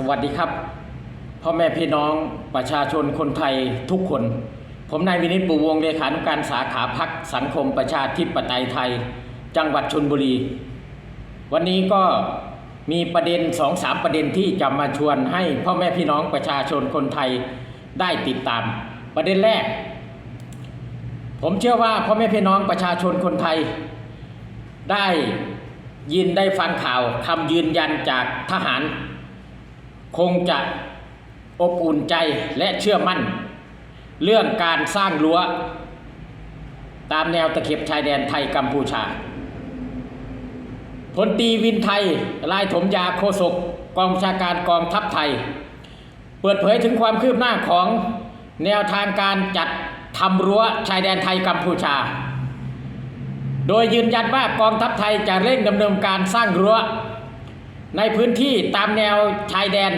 สวัสดีครับพ่อแม่พี่น้องประชาชนคนไทยทุกคน ผมนายวินิตปูวงเลขานุการสาขาพักสังคมประชาธิปไตยไทย จังหวัดชนบุรี วันนี้ก็มีประเด็นสองสามประเด็นที่จะมาชวนให้พ่อแม่พี่น้องประชาชนคนไทยได้ติดตาม ประเด็นแรก ผมเชื่อว่าพ่อแม่พี่น้องประชาชนคนไทย ได้ยินได้ฟังข่าวคำยืนยันจากทหาร คงจะอบอุ่นใจและเชื่อมั่น เรื่องการสร้างรั้ว ตามแนวตะเข็บชายแดนไทยกัมพูชาพลตีวินไทยลายถมยาโคศกกองชาการกองทัพไทย เปิดเผยถึงความคืบหน้าของแนวทางการจัดทำรั้วชายแดนไทยกัมพูชา โดยยืนยันว่ากองทัพไทยจะเร่งดำเนินการสร้างรั้ว ในพื้นที่ตามแนวชายแดน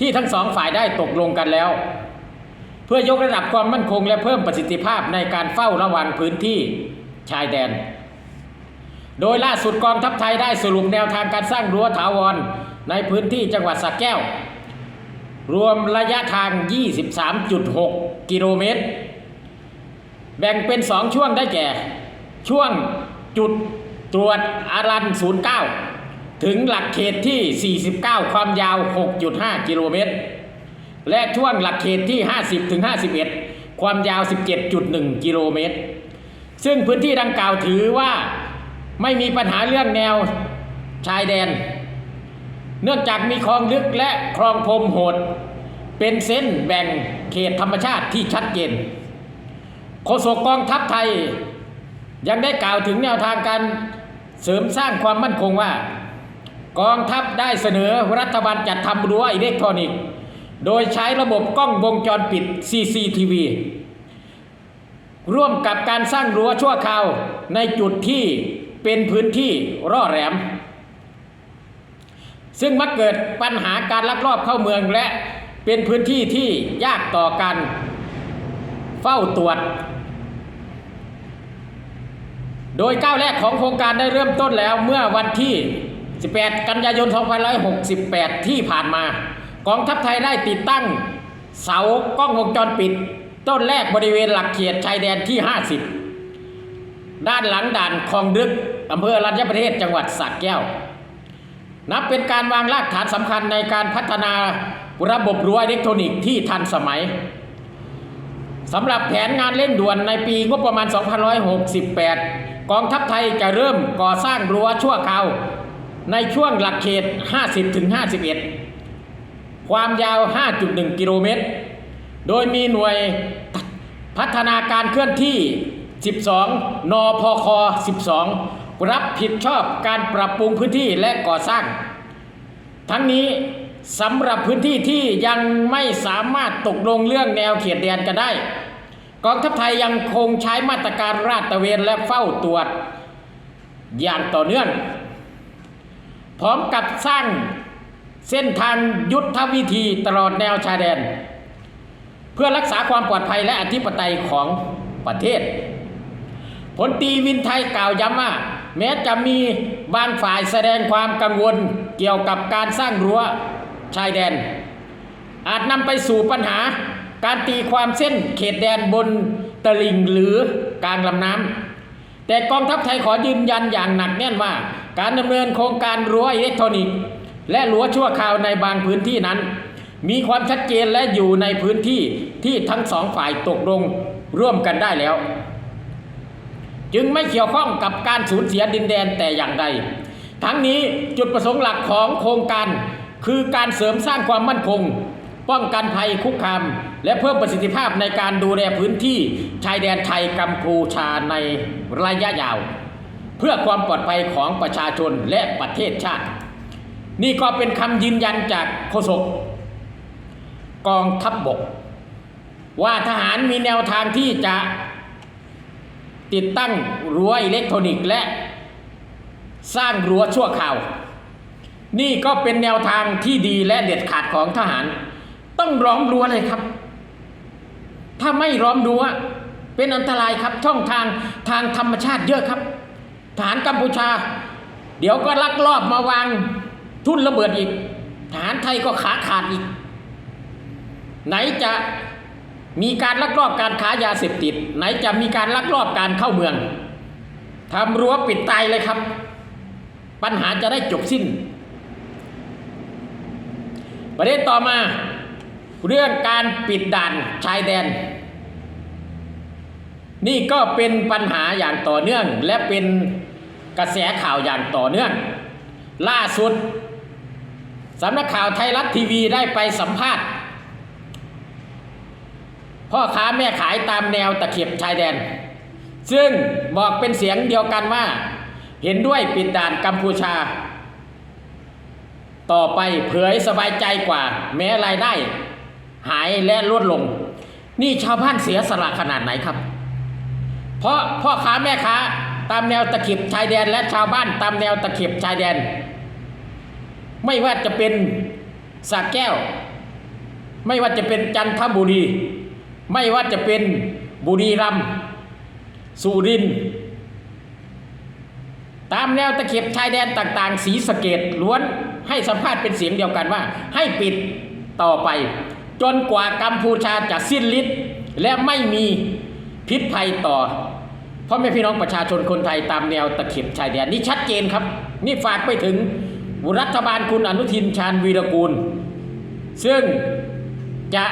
ที่ทั้งสองฝ่ายได้ตกลงกันแล้ว เพื่อยกระดับความมั่นคงและเพิ่มประสิทธิภาพในการเฝ้าระวังพื้นที่ชายแดน โดยล่าสุดกองทัพไทยได้สรุปแนวทางการสร้างรั้วถาวรในพื้นที่จังหวัดสระแก้ว รวมระยะทาง 23.6 กิโลเมตร แบ่งเป็น 2 ช่วงได้แก่ ช่วงจุดตรวจอารัน09 ถึงหลักเขตที่ 49 ความยาว 6.5 กิโลเมตร และช่วงหลักเขตที่ 50 ถึง 51 ความยาว 17.1 กิโลเมตร ซึ่งพื้นที่ดังกล่าวถือว่าไม่มีปัญหาเรื่องแนวชายแดน เนื่องจากมีคลองลึกและคลองพรมโหด เป็นเส้นแบ่งเขตธรรมชาติที่ชัดเจนโฆษกกองทัพไทย ยังได้กล่าวถึงแนวทางการเสริมสร้างความมั่นคงว่า กองทัพได้เสนอรัฐบาลจัดทำรั้วอิเล็กทรอนิกส์ โดยใช้ระบบกล้องวงจรปิด CCTV ร่วมกับการสร้างรั้วชั่วคราวในจุดที่เป็นพื้นที่ร่อแหลม ซึ่งมักเกิดปัญหาการลักลอบเข้าเมืองและเป็นพื้นที่ที่ยากต่อการเฝ้าตรวจ โดยก้าวแรกของโครงการได้เริ่มต้นแล้วเมื่อวันที่ 18 กันยายน 2568 ที่ผ่านมา กองทัพไทยได้ติดตั้ง เสากล้องวงจรปิด ต้นแรกบริเวณหลักเขตชายแดนที่ 50 ด้านหลังด่านคลองดึกอำเภอรัญญประเทศจังหวัดสระแก้ว นับเป็นการวางรากฐานสำคัญในการพัฒนาระบบรั้วอิเล็กทรอนิกส์ที่ทันสมัยสำหรับแผนงานเร่งด่วนในปีงบประมาณ 2568 กองทัพไทยจะเริ่มก่อสร้างรั้วชั่วคราว ในช่วงหลักเขต 50-51 ความยาว 5.1 กิโลเมตร โดยมีหน่วยพัฒนาการเคลื่อนที่ 12 นพค 12 รับผิดชอบการปรับปรุงพื้นที่และก่อสร้าง ทั้งนี้สำหรับพื้นที่ที่ยังไม่สามารถตกลงเรื่องแนวเขตแดนกันได้ กองทัพไทยยังคงใช้มาตรการราดตระเวนและเฝ้าตรวจ อย่างต่อเนื่อง พร้อมกับสร้างเส้นทางยุทธวิธีตลอดแนวชายแดน เพื่อรักษาความปลอดภัยและอธิปไตยของประเทศ ผลตีวินไทยกล่าวย้ำว่าแม้จะมีบางฝ่ายแสดงความกังวลเกี่ยวกับการสร้างรั้วชายแดน อาจนำไปสู่ปัญหาการตีความเส้นเขตแดนบนตลิ่งหรือกลางลำน้ำ แต่กองทัพไทยขอยืนยันอย่างหนักแน่นว่า การดำเนินโครงการรั้วอิเล็กทรอนิกส์ และรั้วชั่วคราวในบางพื้นที่นั้น มีความชัดเจนและอยู่ในพื้นที่ที่ทั้งสองฝ่ายตกลงร่วมกันได้แล้ว จึงไม่เกี่ยวข้องกับการสูญเสียดินแดนแต่อย่างใด ทั้งนี้จุดประสงค์หลักของโครงการ คือการเสริมสร้างความมั่นคง ป้องกันภัยคุกคาม และเพิ่มประสิทธิภาพในการดูแลพื้นที่ชายแดนไทยกัมพูชาในระยะยาว เพื่อความปลอดภัยของประชาชนและประเทศชาติ นี่ก็เป็นคำยืนยันจากโฆษกกองทัพบบก ว่าทหารมีแนวทางที่จะติดตั้งรั้วอิเล็กทรอนิกส์และสร้างรั้วชั่วคราว นี่ก็เป็นแนวทางที่ดีและเด็ดขาดของทหาร ต้องล้อมรั้วเลยครับ ถ้าไม่ล้อมรั้วเป็นอันตรายครับ ช่องทางทางธรรมชาติเยอะครับทหารกัมพูชา เดี๋ยวก็ลักลอบมาวางทุ่นระเบิดอีกทหารไทยก็ขาขาดอีก ไหนจะมีการลักลอบการค้ายาเสพติด ไหนจะมีการลักลอบการเข้าเมืองทำรั้วปิดตายเลยครับ ปัญหาจะได้จบสิ้น ประเด็นต่อมา เรื่องการปิดด่านชายแดน นี่ก็เป็นปัญหาอย่างต่อเนื่อง และเป็นกระแสข่าวอย่างต่อเนื่อง ล่าสุดสำนักข่าวไทยรัฐทีวีได้ไปสัมภาษณ์ พ่อค้าแม่ขายตามแนวตะเข็บชายแดน ซึ่งบอกเป็นเสียงเดียวกันว่า เห็นด้วยปิดด่านกัมพูชา ต่อไปเผยสบายใจกว่าแม้รายได้ หายและลดลง นี่ชาวบ้านเสียสละขนาดไหนครับ เพราะพ่อค้าแม่ค้าตามแนวตะเข็บชายแดน และชาวบ้านตามแนวตะเข็บชายแดน ไม่ว่าจะเป็นสระแก้ว ไม่ว่าจะเป็นจันทบุรี ไม่ว่าจะเป็นบุรีรัมย์สุรินทร์ตามแนวตะเข็บชายแดนต่าง ๆ สีสเกตล้วนให้สัมภาษณ์เป็นเสียงเดียวกันว่า ให้ปิดต่อไป จนกว่ากัมพูชาจะสิ้นฤทธิ์และไม่มีพิษภัยต่อพ่อแม่พี่น้องประชาชนคนไทยตามแนวตะเข็บชายแดนนี่ชัดเจนครับ นี่ฝากไปถึงรัฐบาลคุณอนุทินชาญวีรกูล ซึ่งจะ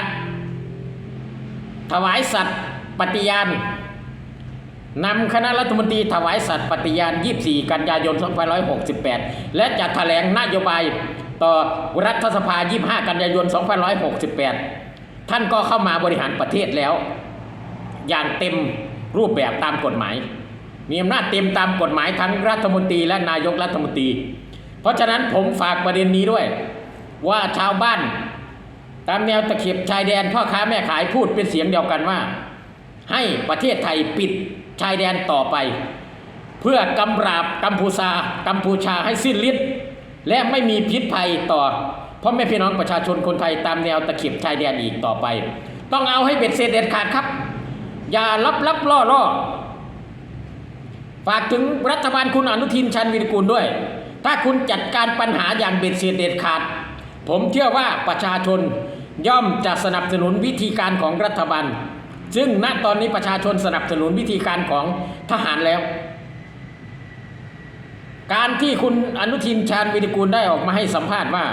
ถวายสัตย์ปฏิญาณนำคณะรัฐมนตรีถวายสัตย์ปฏิญาณ 24 กันยายน 2568 และจะแถลงนโยบาย ต่อรัฐสภา 25 กันยายน 2568 ท่านก็เข้ามาบริหารประเทศแล้ว อย่างเต็มรูปแบบตามกฎหมาย มีอำนาจเต็มตามกฎหมายทั้งรัฐมนตรีและนายกรัฐมนตรี เพราะฉะนั้นผมฝากประเด็นนี้ด้วย ว่าชาวบ้าน ตามแนวตะเข็บชายแดนพ่อค้าแม่ขายพูดเป็นเสียงเดียวกันว่า ให้ประเทศไทยปิดชายแดนต่อไป เพื่อกำราบกัมพูชากัมพูชาให้สิ้นฤทธิ์ และไม่มีพิษภัยต่อพ่อแม่พี่น้องประชาชนคนไทยตามแนวตะเข็บชายแดนอีกต่อไป ต้องเอาให้เบ็ดเสร็จเด็ดขาดครับ อย่าลับลับล่อล่อฝากถึงรัฐบาลคุณอนุทินชันวิรกูลด้วย ถ้าคุณจัดการปัญหาอย่างเบ็ดเสร็จเด็ดขาด ผมเชื่อว่าประชาชนย่อมจะสนับสนุนวิธีการของรัฐบาล ซึ่งณตอนนี้ประชาชนสนับสนุนวิธีการของทหารแล้ว การที่คุณอนุทินชาญวิริกูลได้ออกมาให้สัมภาษณ์ว่า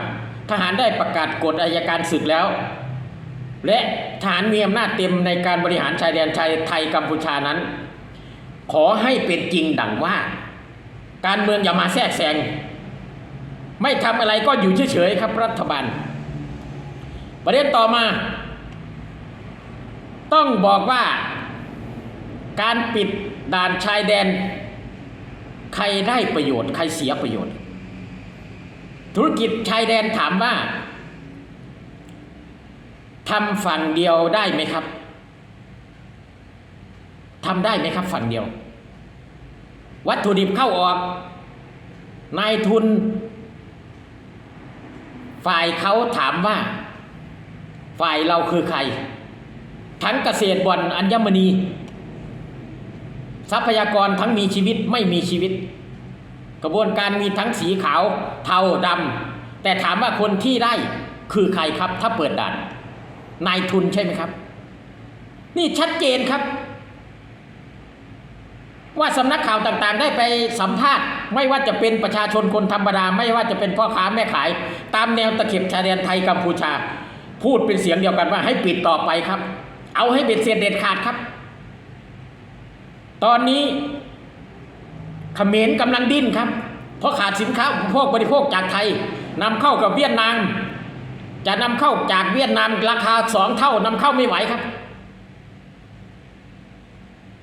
ทหารได้ประกาศกฎอายการศึกแล้ว และทหารมีอำนาจเต็มในการบริหารชายแดนชายไทยกัมพูชานั้น ขอให้เป็นจริงดังว่า การเมืองอย่ามาแทรกแซงไม่ทำอะไรก็อยู่เฉยๆครับรัฐบาล ประเด็นต่อมา ต้องบอกว่า การปิดด่านชายแดน ใครได้ประโยชน์ ใครเสียประโยชน์ ธุรกิจชายแดนถามว่าทำฝั่งเดียวได้ไหมครับทำได้ไหมครับฝั่งเดียว วัตถุดิบเข้าออก นายทุน ฝ่ายเขาถามว่า ฝ่ายเราคือใคร ทั้งเกษตรบ่อนอัญมณี ทรัพยากรทั้งมีชีวิตไม่มีชีวิต กระบวนการมีทั้งสีขาว เทาดำแต่ถามว่าคนที่ได้คือใครครับ ถ้าเปิดด่านนายทุนใช่ไหมครับ นี่ชัดเจนครับ ว่าสำนักข่าวต่างๆ ได้ไปสัมภาษณ์ ไม่ว่าจะเป็นประชาชนคนธรรมดา ไม่ว่าจะเป็นพ่อค้าแม่ขาย ตามแนวตะเข็บชายแดนไทยกัมพูชา พูดเป็นเสียงเดียวกันว่าให้ปิดต่อไปครับ เอาให้เบ็ดเสร็จเด็ดขาดครับ ตอนนี้เขมรกำลังดิ้นครับ เพราะขาดสินค้าอุปโภคบริโภคจากไทยนำเข้ากับเวียดนาม จะนำเข้าจากเวียดนามราคาสองเท่านำเข้าไม่ไหวครับ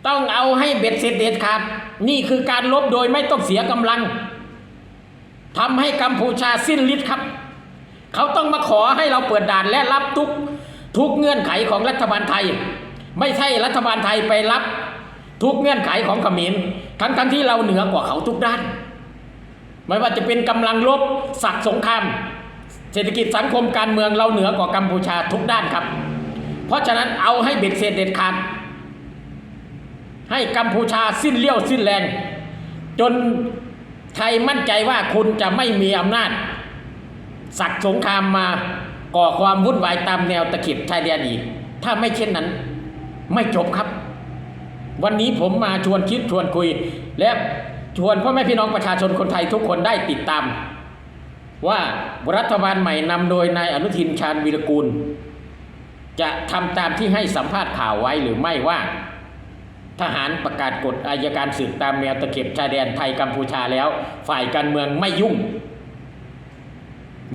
ต้องเอาให้เบ็ดเสร็จเด็ดขาดนี่คือการลบโดยไม่ต้องเสียกำลังทำให้กัมพูชาสิ้นฤทธิ์ครับ เขาต้องมาขอให้เราเปิดด่านและรับทุกทุกเงื่อนไขของรัฐบาลไทย ไม่ใช่รัฐบาลไทยไปรับ ทุกเงื่อนไขของขมรทั้งทั้งที่เราเหนือกว่าเขาทุกด้าน ไม่ว่าจะเป็นกำลังลบสัตว์สงครามเศรษฐกิจสังคมการเมืองเราเหนือกว่ากัมพูชาทุกด้านครับ เพราะฉะนั้นเอาให้เบ็ดเสร็จเด็ดขาดให้กัมพูชาสิ้นเลี้ยวสิ้นแรง จนไทยมั่นใจว่าคุณจะไม่มีอำนาจ สักสงครามมาก่อความวุ่นวายตามแนวตะเข็บชายแดนอีก ถ้าไม่เช่นนั้น ไม่จบครับ วันนี้ผมมาชวนคิดชวนคุย และชวนพ่อแม่พี่น้องประชาชนคนไทยทุกคนได้ติดตาม ว่ารัฐบาลใหม่นำโดยนายอนุทินชาญวีรกูล จะทำตามที่ให้สัมภาษณ์ข่าวไว้หรือไม่ว่า ทหารประกาศกฎอายการศึกตามแนวตะเข็บชายแดนไทยกัมพูชาแล้ว ฝ่ายการเมืองไม่ยุ่ง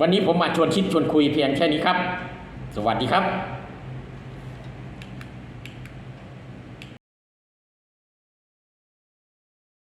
วันนี้ผมมาชวนคิดชวนคุยเพียงแค่นี้ครับ สวัสดีครับ